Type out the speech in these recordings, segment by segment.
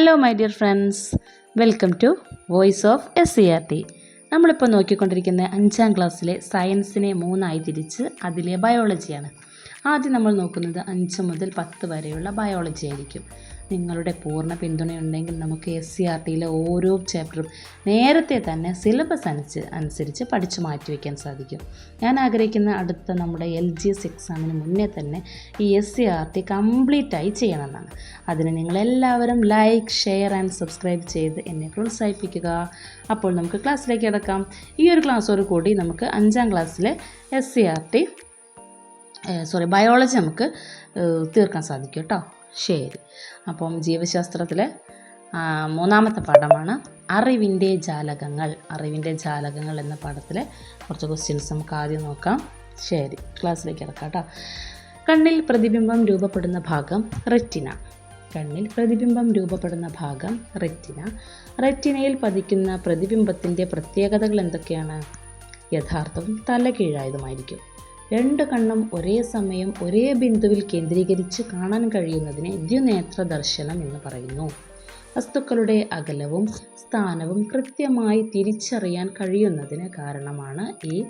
Hello my dear friends welcome to voice of S C R T നമ്മളിപ്പോൾ നോക്കിക്കൊണ്ടിരിക്കുന്ന അഞ്ചാം ക്ലാസ്സിലെ സയൻസിനെ മൂന്നായി തിരിച്ച് അതിലെ ബയോളജിയാണ് ആദ്യം നമ്മൾ നോക്കുന്നത് അഞ്ച് മുതൽ പത്ത് വരെയുള്ള ബയോളജി ആയിരിക്കും. നിങ്ങളുടെ പൂർണ പിന്തുണയുണ്ടെങ്കിൽ നമുക്ക് എസ് സി ആർ ടിയിലെ ഓരോ ചാപ്റ്ററും നേരത്തെ തന്നെ സിലബസ് അനുസരിച്ച് അനുസരിച്ച് പഠിച്ചു മാറ്റിവെക്കാൻ സാധിക്കും. ഞാൻ ആഗ്രഹിക്കുന്ന അടുത്ത നമ്മുടെ എൽ ജി എസ് എക്സാമിന് മുന്നേ തന്നെ ഈ എസ് സി ആർ ടി കംപ്ലീറ്റായി ചെയ്യണമെന്നാണ്. അതിന് നിങ്ങളെല്ലാവരും ലൈക്ക് ഷെയർ ആൻഡ് സബ്സ്ക്രൈബ് ചെയ്ത് എന്നെ പ്രോത്സാഹിപ്പിക്കുക. അപ്പോൾ നമുക്ക് ക്ലാസ്സിലേക്ക് കിടക്കാം. ഈ ഒരു ക്ലാസ്സോട് കൂടി നമുക്ക് അഞ്ചാം ക്ലാസ്സിലെ S C R T sorry biology നമുക്ക് തീർക്കാൻ സാധിക്കും കേട്ടോ. ശരി. അപ്പം ജീവശാസ്ത്രത്തിലെ മൂന്നാമത്തെ പാഠമാണ് അറിവിന്റെ ജാലകങ്ങൾ. അറിവിന്റെ ജാലകങ്ങൾ എന്ന പാഠത്തിലെ കുറച്ച് ക്വസ്റ്റ്യൻസ് നമുക്ക് ആദ്യം നോക്കാം. ശരി ക്ലാസ്സിലേക്ക് ഇറക്കാം കേട്ടോ. കണ്ണിൽ പ്രതിബിംബം രൂപപ്പെടുന്ന ഭാഗം റെറ്റിന കണ്ണിൽ പ്രതിബിംബം രൂപപ്പെടുന്ന ഭാഗം റെറ്റിന റെറ്റിനയിൽ പതിക്കുന്ന പ്രതിബിംബത്തിന്റെ പ്രത്യേകതകൾ എന്തൊക്കെയാണ്? യഥാർത്ഥവും തലകീഴായതുമായിരിക്കും. രണ്ട് കണ്ണും ഒരേ സമയം ഒരേ ബിന്ദുവിൽ കേന്ദ്രീകരിച്ച് കാണാൻ കഴിയുന്നതിനെ ദ്വിനേത്ര ദർശനം എന്ന് പറയുന്നു. വസ്തുക്കളുടെ അകലവും സ്ഥാനവും കൃത്യമായി തിരിച്ചറിയാൻ കഴിയുന്നതിന് കാരണമാണ് ഈ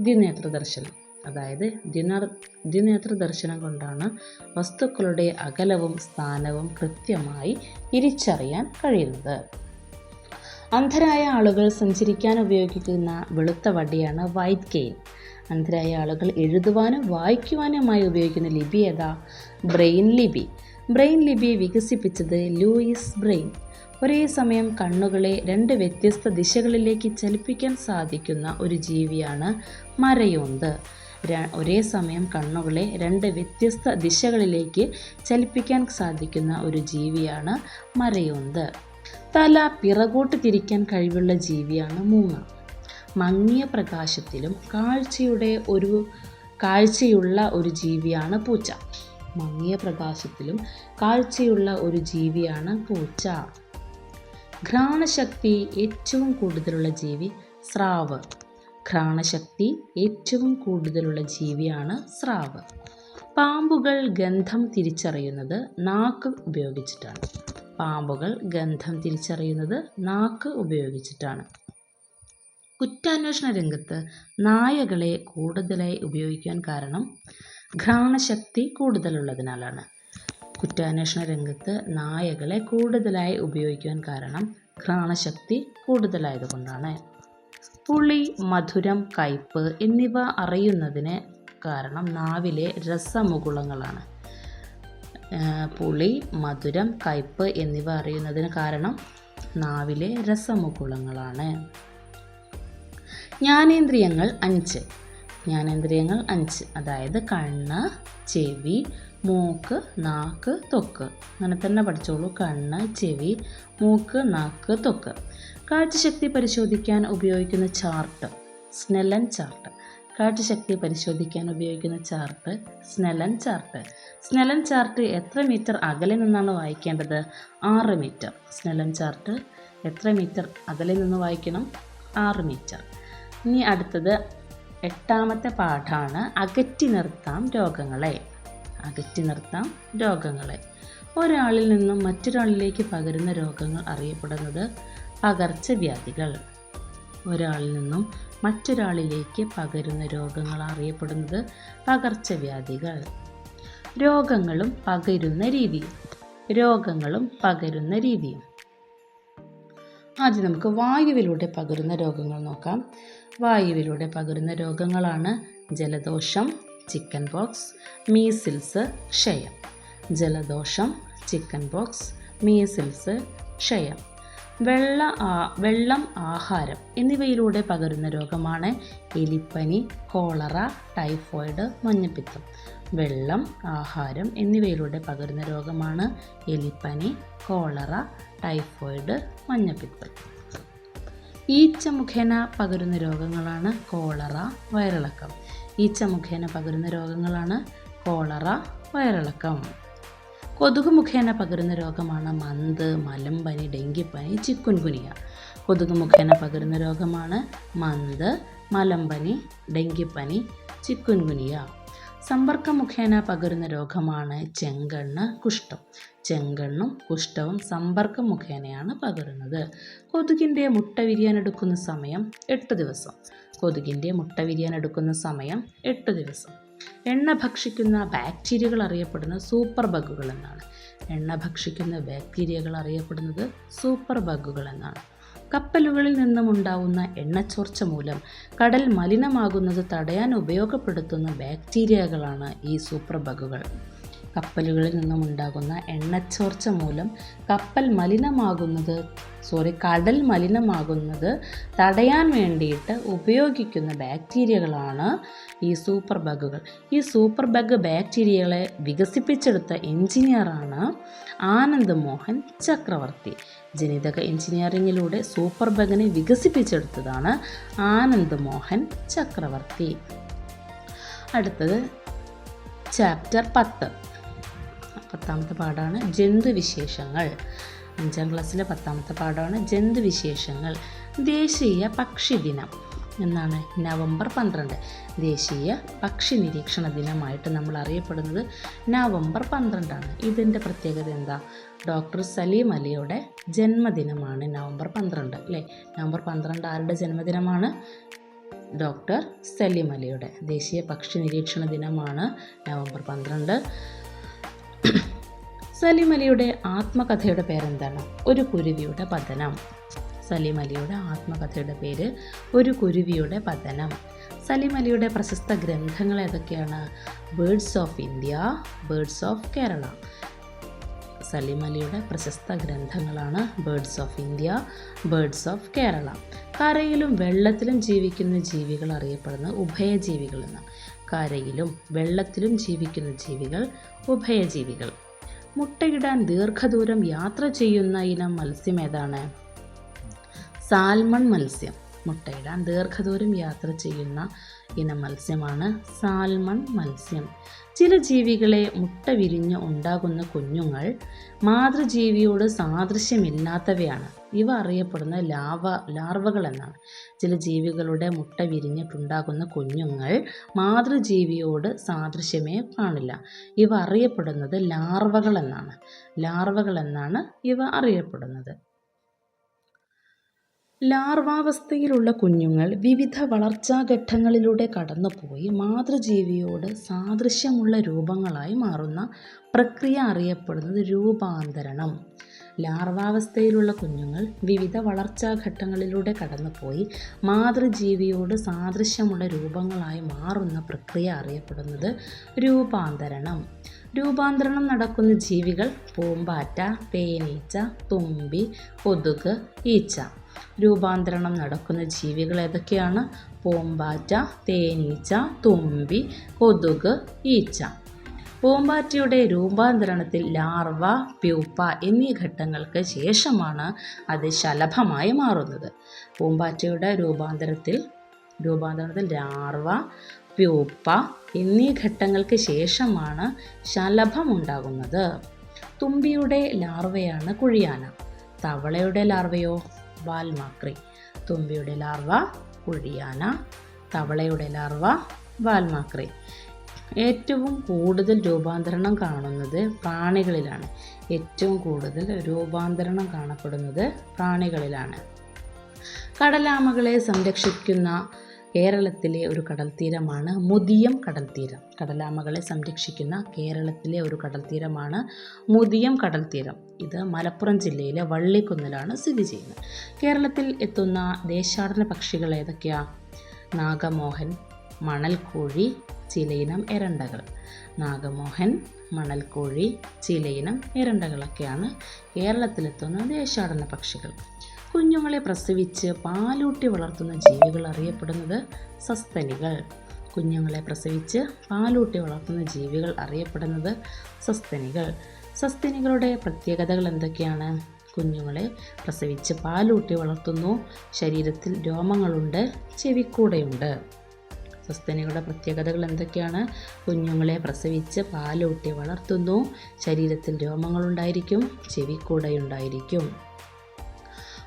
ദ്വിനേത്ര ദർശനം. അതായത് ദ്വിനർ ദ്വിനേത്ര ദർശനം കൊണ്ടാണ് വസ്തുക്കളുടെ അകലവും സ്ഥാനവും കൃത്യമായി തിരിച്ചറിയാൻ കഴിയുന്നത്. അന്ധരായ ആളുകൾ സഞ്ചരിക്കാൻ ഉപയോഗിക്കുന്ന വെളുത്ത വടിയാണ് വൈറ്റ് കെയിൻ. അന്ധരായ ആളുകൾ എഴുതുവാനും വായിക്കുവാനുമായി ഉപയോഗിക്കുന്ന ലിപി ഏതാ? ബ്രെയിൻ ലിപി. ബ്രെയിൻ ലിപി വികസിപ്പിച്ചത് ലൂയിസ് ബ്രെയിൻ. ഒരേ സമയം കണ്ണുകളെ രണ്ട് വ്യത്യസ്ത ദിശകളിലേക്ക് ചലിപ്പിക്കാൻ സാധിക്കുന്ന ഒരു ജീവിയാണ് മരയോന്ത്. ഒരേ സമയം കണ്ണുകളെ രണ്ട് വ്യത്യസ്ത ദിശകളിലേക്ക് ചലിപ്പിക്കാൻ സാധിക്കുന്ന ഒരു ജീവിയാണ് മരയോന്ത്. തല പിറകോട്ട് തിരിക്കാൻ കഴിവുള്ള ജീവിയാണ് മൂങ്ങ മങ്ങിയ പ്രകാശത്തിലും കാഴ്ചയുടെ ഒരു കാഴ്ചയുള്ള ഒരു ജീവിയാണ് പൂച്ച. മങ്ങിയ പ്രകാശത്തിലും കാഴ്ചയുള്ള ഒരു ജീവിയാണ് പൂച്ച. ഘ്രാണശക്തി ഏറ്റവും കൂടുതലുള്ള ജീവി സ്രാവ്. ഘ്രാണശക്തി ഏറ്റവും കൂടുതലുള്ള ജീവിയാണ് സ്രാവ്. പാമ്പുകൾ ഗന്ധം തിരിച്ചറിയുന്നത് നാക്ക് ഉപയോഗിച്ചിട്ടാണ്. പാമ്പുകൾ ഗന്ധം തിരിച്ചറിയുന്നത് നാക്ക് ഉപയോഗിച്ചിട്ടാണ്. കുറ്റാന്വേഷണ രംഗത്ത് നായകളെ കൂടുതലായി ഉപയോഗിക്കാൻ കാരണം ഘ്രാണശക്തി കൂടുതലുള്ളതിനാലാണ്. കുറ്റാന്വേഷണ രംഗത്ത് നായകളെ കൂടുതലായി ഉപയോഗിക്കാൻ കാരണം ഘ്രാണശക്തി കൂടുതലായതുകൊണ്ടാണ്. പുളി മധുരം കയ്പ് എന്നിവ അറിയുന്നതിന് കാരണം നാവിലെ രസമുകുളങ്ങളാണ്. പുളി മധുരം കയ്പ് എന്നിവ അറിയുന്നതിന് കാരണം നാവിലെ രസമുകുളങ്ങളാണ്. ജ്ഞാനേന്ദ്രിയങ്ങൾ അഞ്ച്. ജ്ഞാനേന്ദ്രിയങ്ങൾ അഞ്ച്. അതായത് കണ്ണ് ചെവി മൂക്ക് നാക്ക് തൊക്ക്. അങ്ങനെ തന്നെ പഠിച്ചോളൂ. കണ്ണ് ചെവി മൂക്ക് നാക്ക് തൊക്ക്. കാഴ്ചശക്തി പരിശോധിക്കാൻ ഉപയോഗിക്കുന്ന ചാർട്ട്. Snellen chart. കാഴ്ചശക്തി പരിശോധിക്കാൻ ഉപയോഗിക്കുന്ന chart Snellen chart. Snellen chart എത്ര മീറ്റർ അകലെ നിന്നാണ് വായിക്കേണ്ടത്? ആറ് മീറ്റർ. സ്നെലൻ ചാർട്ട് എത്ര മീറ്റർ അകലെ നിന്ന് വായിക്കണം? ആറ് മീറ്റർ. ഇനി അടുത്തത് എട്ടാമത്തെ പാഠമാണ് അകറ്റി നിർത്താം രോഗങ്ങളെ. അകറ്റി നിർത്താം രോഗങ്ങളെ. ഒരാളിൽ നിന്നും മറ്റൊരാളിലേക്ക് പകരുന്ന രോഗങ്ങൾ അറിയപ്പെടുന്നത് പകർച്ചവ്യാധികൾ. ഒരാളിൽ നിന്നും മറ്റൊരാളിലേക്ക് പകരുന്ന രോഗങ്ങൾ അറിയപ്പെടുന്നത് പകർച്ചവ്യാധികൾ. രോഗങ്ങളും പകരുന്ന രീതിയും രോഗങ്ങളും പകരുന്ന രീതിയും ആദ്യം നമുക്ക് വായുവിലൂടെ പകരുന്ന രോഗങ്ങൾ നോക്കാം. വായുവിലൂടെ പകരുന്ന രോഗങ്ങളാണ് ജലദോഷം ചിക്കൻ ബോക്സ് മീസിൽസ് ക്ഷയം. ജലദോഷം ചിക്കൻ ബോക്സ് മീസിൽസ് ക്ഷയം. വെള്ള വെള്ളം ആഹാരം എന്നിവയിലൂടെ പകരുന്ന രോഗമാണ് എലിപ്പനി കോളറ ടൈഫോയിഡ് മഞ്ഞപ്പിത്തം. വെള്ളം ആഹാരം എന്നിവയിലൂടെ പകരുന്ന രോഗമാണ് എലിപ്പനി കോളറ ടൈഫോയിഡ് മഞ്ഞപ്പിത്തം. ഈച്ച മുഖേന പകരുന്ന രോഗങ്ങളാണ് കോളറ വയറിളക്കം. ഈച്ച മുഖേന പകരുന്ന രോഗങ്ങളാണ് കോളറ വയറിളക്കം. കൊതുക് മുഖേന പകരുന്ന രോഗമാണ് മന്ത് മലമ്പനി ഡെങ്കിപ്പനി ചിക്കുൻ ഗുനിയ കൊതുക് മുഖേന പകരുന്ന രോഗമാണ് മന്ത് മലമ്പനി ഡെങ്കിപ്പനി ചിക്കുൻ ഗുനിയ സമ്പർക്കം മുഖേന പകരുന്ന രോഗമാണ് ചെങ്കണ്ണ് കുഷ്ഠം. ചെങ്കണ്ണും കുഷ്ഠവും സമ്പർക്കം മുഖേനയാണ് പകരുന്നത്. കൊതുകിന്റെ മുട്ട വിരിയാനെടുക്കുന്ന സമയം എട്ട് ദിവസം. കൊതുകിന്റെ മുട്ട വിരിയാനെടുക്കുന്ന സമയം എട്ട് ദിവസം. എണ്ണ ഭക്ഷിക്കുന്ന ബാക്ടീരിയകൾ അറിയപ്പെടുന്നത് സൂപ്പർ ബഗുകൾ എന്നാണ്. എണ്ണ ഭക്ഷിക്കുന്ന ബാക്ടീരിയകൾ അറിയപ്പെടുന്നത് സൂപ്പർ ബഗുകൾ എന്നാണ്. കപ്പലുകളിൽ നിന്നും ഉണ്ടാവുന്ന എണ്ണച്ചോർച്ച മൂലം കടൽ മലിനമാകുന്നത് തടയാൻ ഉപയോഗപ്പെടുത്തുന്ന ബാക്ടീരിയകളാണ് ഈ സൂപ്പർ ബഗുകൾ. കപ്പലുകളിൽ നിന്നും ഉണ്ടാകുന്ന എണ്ണച്ചോർച്ച മൂലം കപ്പൽ മലിനമാകുന്നത് സോറി കടൽ മലിനമാകുന്നത് തടയാൻ വേണ്ടിയിട്ട് ഉപയോഗിക്കുന്ന ബാക്ടീരിയകളാണ് ഈ സൂപ്പർ ബഗുകൾ ഈ സൂപ്പർ ബഗ് ബാക്ടീരിയകളെ വികസിപ്പിച്ചെടുത്ത എഞ്ചിനീയറാണ് ആനന്ദ് മോഹൻ ചക്രവർത്തി. ജനിതക എഞ്ചിനീയറിങ്ങിലൂടെ സൂപ്പർ ബഗിനെ വികസിപ്പിച്ചെടുത്തതാണ് ആനന്ദ് മോഹൻ ചക്രവർത്തി. അടുത്തത് ചാപ്റ്റർ പത്ത്. പത്താമത്തെ പാഠമാണ് ജന്തുവിശേഷങ്ങൾ അഞ്ചാം ക്ലാസ്സിലെ പത്താമത്തെ പാഠമാണ് ജന്തുവിശേഷങ്ങൾ ദേശീയ പക്ഷി ദിനം എന്നാണ് നവംബർ പന്ത്രണ്ട്. ദേശീയ പക്ഷി നിരീക്ഷണ ദിനമായിട്ട് നമ്മൾ അറിയപ്പെടുന്നത് നവംബർ പന്ത്രണ്ടാണ്. ഇതിന്റെ പ്രത്യേകത എന്താ? ഡോക്ടർ സലീം അലിയുടെ ജന്മദിനമാണ് നവംബർ പന്ത്രണ്ട് അല്ലേ? നവംബർ പന്ത്രണ്ട് ആരുടെ ജന്മദിനമാണ്? ഡോക്ടർ സലീം അലിയുടെ ദേശീയ പക്ഷി നിരീക്ഷണ ദിനമാണ് നവംബർ പന്ത്രണ്ട്. സലീം അലിയുടെ ആത്മകഥയുടെ പേരെന്താണ്? ഒരു കുരുവിയുടെ പതനം. സലീം അലിയുടെ ആത്മകഥയുടെ പേര് ഒരു കുരുവിയുടെ പതനം. സലീം അലിയുടെ പ്രശസ്ത ഗ്രന്ഥങ്ങൾ ഏതൊക്കെയാണ്? Birds of India birds of Kerala Salim അലിയുടെ പ്രശസ്ത ഗ്രന്ഥങ്ങളാണ് birds of India birds of Kerala കരയിലും വെള്ളത്തിലും ജീവിക്കുന്ന ജീവികൾ അറിയപ്പെടുന്ന ഉഭയജീവികളെന്ന് കരയിലും വെള്ളത്തിലും ജീവിക്കുന്ന ജീവികൾ ഉഭയജീവികൾ. മുട്ടയിടാൻ ദീർഘദൂരം യാത്ര ചെയ്യുന്ന ഇനം മത്സ്യം ഏതാണ്? സാൽമൺ മത്സ്യം. മുട്ടയിടാൻ ദീർഘദൂരം യാത്ര ചെയ്യുന്ന ഇനം മത്സ്യമാണ് സാൽമൺ മത്സ്യം. ചില ജീവികളെ മുട്ട വിരിഞ്ഞ് ഉണ്ടാകുന്ന കുഞ്ഞുങ്ങൾ മാതൃജീവിയോട് സാദൃശ്യമില്ലാത്തവയാണ്. ഇവ അറിയപ്പെടുന്ന ലാവ ലാർവകൾ എന്നാണ്. ചില ജീവികളുടെ മുട്ട വിരിഞ്ഞിട്ടുണ്ടാകുന്ന കുഞ്ഞുങ്ങൾ മാതൃജീവിയോട് സാദൃശ്യമേ കാണില്ല. ഇവ അറിയപ്പെടുന്നത് ലാർവകൾ എന്നാണ്. ലാർവകൾ എന്നാണ് ഇവ അറിയപ്പെടുന്നത്. ലാർവാവസ്ഥയിലുള്ള കുഞ്ഞുങ്ങൾ വിവിധ വളർച്ചാഘട്ടങ്ങളിലൂടെ കടന്നുപോയി മാതൃജീവിയോട് സാദൃശ്യമുള്ള രൂപങ്ങളായി മാറുന്ന പ്രക്രിയ അറിയപ്പെടുന്നത് രൂപാന്തരണം. ലാർവാവസ്ഥയിലുള്ള കുഞ്ഞുങ്ങൾ വിവിധ വളർച്ചാഘട്ടങ്ങളിലൂടെ കടന്നുപോയി മാതൃജീവിയോട് സാദൃശ്യമുള്ള രൂപങ്ങളായി മാറുന്ന പ്രക്രിയ അറിയപ്പെടുന്നത് രൂപാന്തരണം. രൂപാന്തരണം നടക്കുന്ന ജീവികൾ പൂമ്പാറ്റ തേനീച്ച തുമ്പി കൊതുക് ഈച്ച. രൂപാന്തരണം നടക്കുന്ന ജീവികൾ ഏതൊക്കെയാണ്? പൂമ്പാറ്റ തേനീച്ച തുമ്പി കൊതുക് ഈച്ച. പൂമ്പാറ്റയുടെ രൂപാന്തരണത്തിൽ ലാർവ പ്യൂപ്പ എന്നീ ഘട്ടങ്ങൾക്ക് ശേഷമാണ് അത് ശലഭമായി മാറുന്നത്. പൂമ്പാറ്റയുടെ രൂപാന്തരത്തിൽ രൂപാന്തരണത്തിൽ ലാർവ പ്യൂപ്പ എന്നീ ഘട്ടങ്ങൾക്ക് ശേഷമാണ് ശലഭമുണ്ടാകുന്നത്. തുമ്പിയുടെ ലാർവയാണ് കുഴിയാന. തവളയുടെ ലാർവയോ? വാൽമാക്രി. തുമ്പിയുടെ ലാർവ കുഴിയാന തവളയുടെ ലാർവ വാൽമാക്രി. ഏറ്റവും കൂടുതൽ രൂപാന്തരണം കാണുന്നത് പ്രാണികളിലാണ്. ഏറ്റവും കൂടുതൽ രൂപാന്തരണം കാണപ്പെടുന്നത് പ്രാണികളിലാണ്. കടലാമകളെ സംരക്ഷിക്കുന്ന കേരളത്തിലെ ഒരു കടൽത്തീരമാണ് മുതിയം കടൽത്തീരം. കടലാമകളെ സംരക്ഷിക്കുന്ന കേരളത്തിലെ ഒരു കടൽത്തീരമാണ് മുതിയം കടൽത്തീരം. ഇത് മലപ്പുറം ജില്ലയിലെ വള്ളിക്കുന്നിലാണ് സ്ഥിതി ചെയ്യുന്നത്. കേരളത്തിൽ എത്തുന്ന ദേശാടന പക്ഷികൾ ഏതൊക്കെയാണ് നാഗമോഹൻ മണൽക്കോഴി ചിലയിനം എരണ്ടകൾ. നാഗമോഹൻ മണൽക്കോഴി ചിലയിനം എരണ്ടകളൊക്കെയാണ് കേരളത്തിലെത്തുന്ന ദേശാടന പക്ഷികൾ. കുഞ്ഞുങ്ങളെ പ്രസവിച്ച് പാലൂട്ടി വളർത്തുന്ന ജീവികൾ അറിയപ്പെടുന്നത് സസ്തനികൾ. കുഞ്ഞുങ്ങളെ പ്രസവിച്ച് പാലൂട്ടി വളർത്തുന്ന ജീവികൾ അറിയപ്പെടുന്നത് സസ്തനികൾ. സസ്തനികളുടെ പ്രത്യേകതകൾ എന്തൊക്കെയാണ്? കുഞ്ഞുങ്ങളെ പ്രസവിച്ച് പാലൂട്ടി വളർത്തുന്നു. ശരീരത്തിൽ രോമങ്ങളുണ്ട് ചെവിക്കൂടെയുണ്ട്. സസ്തനികളുടെ പ്രത്യേകതകൾ എന്തൊക്കെയാണ്? കുഞ്ഞുങ്ങളെ പ്രസവിച്ച് പാലൂട്ടി വളർത്തുന്നു. ശരീരത്തിൽ രോമങ്ങളുണ്ടായിരിക്കും ചെവിക്കൂടയുണ്ടായിരിക്കും.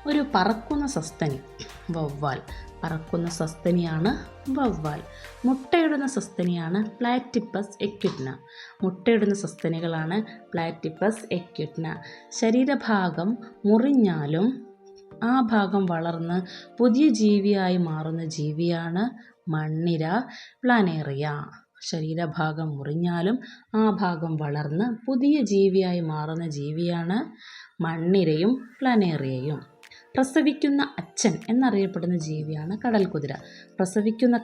ഒരു പറക്കുന്ന സസ്തനി വവ്വാൽ. പറക്കുന്ന സസ്തനിയാണ് വവ്വാൽ. മുട്ടയിടുന്ന സസ്തനിയാണ് പ്ലാറ്റിപ്പസ് എക്യുട്ന. മുട്ടയിടുന്ന സസ്തനികളാണ് പ്ലാറ്റിപ്പസ് എക്യുട്ന. ശരീരഭാഗം മുറിഞ്ഞാലും ആ ഭാഗം വളർന്ന് പുതിയ ജീവിയായി മാറുന്ന ജീവിയാണ് മണ്ണിര പ്ലാനേറിയ. ശരീരഭാഗം മുറിഞ്ഞാലും ആ ഭാഗം വളർന്ന് പുതിയ ജീവിയായി മാറുന്ന ജീവിയാണ് മണ്ണിരയും പ്ലാനേറിയയും. പ്രസവിക്കുന്ന അച്ഛൻ എന്നറിയപ്പെടുന്ന ജീവിയാണ് കടൽ കുതിര പ്രസവിക്കുന്ന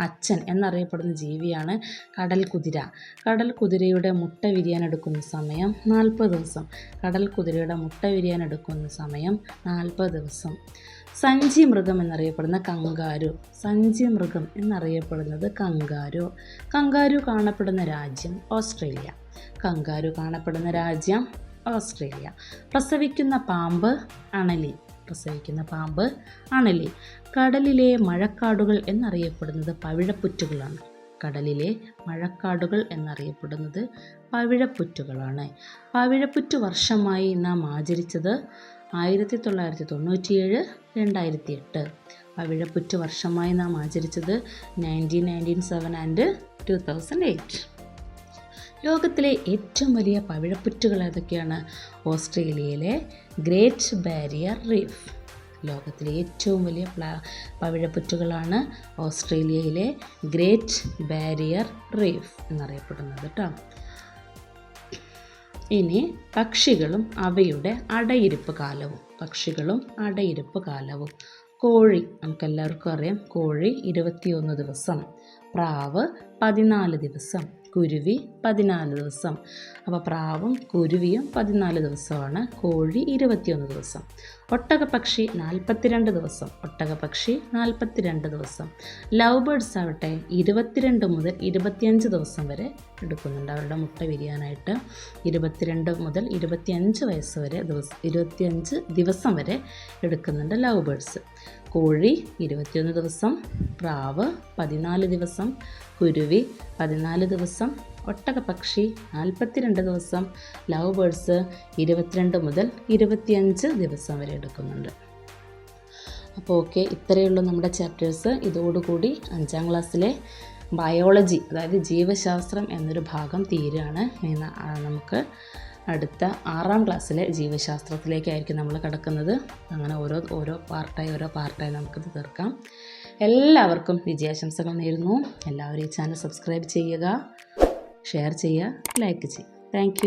അച്ഛൻ എന്നറിയപ്പെടുന്ന ജീവിയാണ് കടൽ കുതിര കടൽ കുതിരയുടെ മുട്ട വിരിയാനെടുക്കുന്ന സമയം നാൽപ്പത് ദിവസം. കടൽ കുതിരയുടെ മുട്ട വിരിയാനെടുക്കുന്ന സമയം നാൽപ്പത് ദിവസം. സഞ്ചി മൃഗം എന്നറിയപ്പെടുന്ന കങ്കാരു. സഞ്ചി മൃഗം എന്നറിയപ്പെടുന്നത് കങ്കാരു. കങ്കാരു കാണപ്പെടുന്ന രാജ്യം ഓസ്ട്രേലിയ. കങ്കാരു കാണപ്പെടുന്ന രാജ്യം ഓസ്ട്രേലിയ. പ്രസവിക്കുന്ന പാമ്പ് അണലി. പ്രസവിക്കുന്ന പാമ്പ് അണലി. കടലിലെ മഴക്കാടുകൾ എന്നറിയപ്പെടുന്നത് പവിഴപ്പുറ്റുകളാണ്. കടലിലെ മഴക്കാടുകൾ എന്നറിയപ്പെടുന്നത് പവിഴപ്പുറ്റുകളാണ്. പവിഴപ്പുറ്റു വർഷമായി നാം ആചരിച്ചത് ആയിരത്തി തൊള്ളായിരത്തി തൊണ്ണൂറ്റിയേഴ് രണ്ടായിരത്തി എട്ട് പവിഴപ്പുറ്റു വർഷമായി നാം ആചരിച്ചത് nineteen nineteen seven and two thousand eight ലോകത്തിലെ ഏറ്റവും വലിയ പവിഴപ്പുറ്റുകൾ ഏതൊക്കെയാണ്? ഓസ്ട്രേലിയയിലെ ഗ്രേറ്റ് ബാരിയർ റീഫ് ലോകത്തിലെ ഏറ്റവും വലിയ പവിഴപ്പുറ്റുകളാണ് ഓസ്ട്രേലിയയിലെ ഗ്രേറ്റ് ബാരിയർ റീഫ് എന്നറിയപ്പെടുന്നത് കേട്ടോ ഇനി പക്ഷികളും അവയുടെ അടയിരുപ്പ് കാലവും. പക്ഷികളും അടയിരുപ്പ് കാലവും. കോഴി നമുക്കെല്ലാവർക്കും അറിയാം കോഴി ഇരുപത്തിയൊന്ന് ദിവസം. പ്രാവ് പതിനാല് ദിവസം. കുരുവി പതിനാല് ദിവസം. അപ്പോൾ പ്രാവും കുരുവിയും പതിനാല് ദിവസമാണ്. കോഴി ഇരുപത്തിയൊന്ന് ദിവസം. ഒട്ടകപ്പക്ഷി നാൽപ്പത്തിരണ്ട് ദിവസം ഒട്ടകപ്പക്ഷി നാൽപ്പത്തിരണ്ട് ദിവസം. ലവ് ബേഡ്സ് ആവട്ടെ ഇരുപത്തിരണ്ട് മുതൽ ഇരുപത്തിയഞ്ച് ദിവസം വരെ എടുക്കുന്നുണ്ട്. അവരുടെ മുട്ട വിരിയാനായിട്ട് ഇരുപത്തിരണ്ട് മുതൽ ഇരുപത്തിയഞ്ച് വയസ്സ് വരെ ദിവസം ഇരുപത്തിയഞ്ച് ദിവസം വരെ എടുക്കുന്നുണ്ട് ലവ് ബേഡ്സ് കോഴി ഇരുപത്തിയൊന്ന് ദിവസം പ്രാവ് പതിനാല് ദിവസം കുരുവി പതിനാല് ദിവസം ഒട്ടകപ്പക്ഷി നാൽപ്പത്തിരണ്ട് ദിവസം ലവ് ബേർഡ്സ് ഇരുപത്തിരണ്ട് മുതൽ ഇരുപത്തിയഞ്ച് ദിവസം വരെ എടുക്കുന്നുണ്ട്. അപ്പോൾ ഓക്കെ ഇത്രയേ ഉള്ളൂ നമ്മുടെ ചാപ്റ്റേഴ്സ്. ഇതോടുകൂടി അഞ്ചാം ക്ലാസ്സിലെ ബയോളജി അതായത് ജീവശാസ്ത്രം എന്നൊരു ഭാഗം തീരുകയാണ്. നമുക്ക് അടുത്ത ആറാം ക്ലാസ്സിലെ ജീവശാസ്ത്രത്തിലേക്കായിരിക്കും നമ്മൾ കിടക്കുന്നത്. അങ്ങനെ ഓരോ ഓരോ പാർട്ടായി ഓരോ പാർട്ടായി നമുക്കിത് തീർക്കാം. എല്ലാവർക്കും വിജയാശംസകൾ നേരുന്നു. എല്ലാവരും ഈ ചാനൽ സബ്സ്ക്രൈബ് ചെയ്യുക. ഷെയർ ചെയ്യുക ലൈക്ക് ചെയ്യുക. താങ്ക്